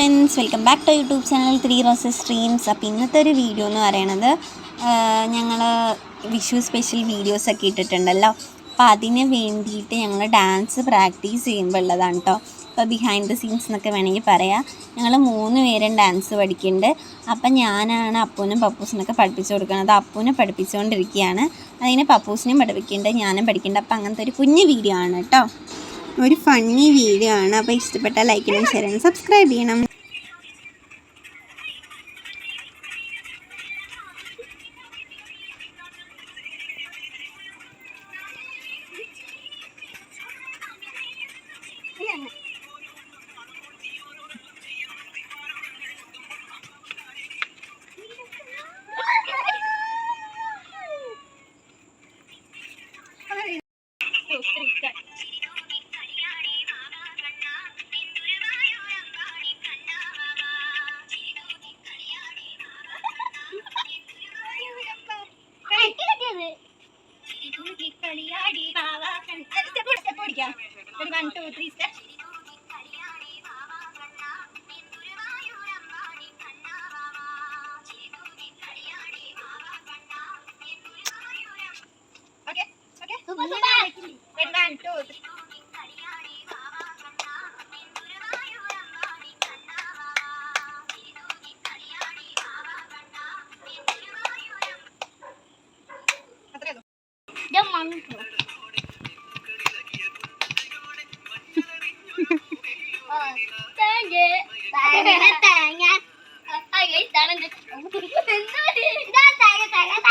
Friends welcome back to YouTube channel three roses streams അപ്പോൾ ഇന്നത്തെ ഒരു വീഡിയോ എന്ന് പറയണത് ഞങ്ങൾ വിഷു സ്പെഷ്യൽ വീഡിയോസൊക്കെ ഇട്ടിട്ടുണ്ടല്ലോ. അപ്പോൾ അതിന് വേണ്ടിയിട്ട് ഞങ്ങൾ ഡാൻസ് പ്രാക്ടീസ് ചെയ്യുമ്പോൾ ഉള്ളതാണ് കേട്ടോ ഇപ്പോൾ ബിഹൈൻഡ് ദ സീൻസ് എന്നൊക്കെ വേണമെങ്കിൽ പറയാം. ഞങ്ങൾ മൂന്ന് പേരും ഡാൻസ് പഠിക്കുന്നുണ്ട്. അപ്പം ഞാനാണ് അപ്പൂനും പപ്പൂസിനൊക്കെ പഠിപ്പിച്ചു കൊടുക്കുന്നത്. അപ്പൂനെ പഠിപ്പിച്ചുകൊണ്ടിരിക്കുകയാണ്. അതിനെ പപ്പൂസിനെയും പഠിപ്പിക്കുന്നുണ്ട് ഞാനും പഠിക്കുന്നുണ്ട്. അപ്പം അങ്ങനത്തെ ഒരു കുഞ്ഞു വീഡിയോ ആണ് കേട്ടോ ഒരു ഫണ്ണി വീഡിയോ ആണ്. അപ്പോൾ ഇഷ്ടപ്പെട്ട ലൈക്ക് ചെയ്യണം ഷെയർ ചെയ്യണം സബ്സ്ക്രൈബ് ചെയ്യണം. കളിയാടി ബാവാസൻ സ്റ്റെപ്പ് സ്റ്റെപ്പ് ഓടിക്കാം ഒരു one two three step Okay, okay. Super, super. Wait, one, two, three. ăn ờ, gì tàn hết tàn nha ai nghĩ tàn lên được đó tàn cái tàn cái tàn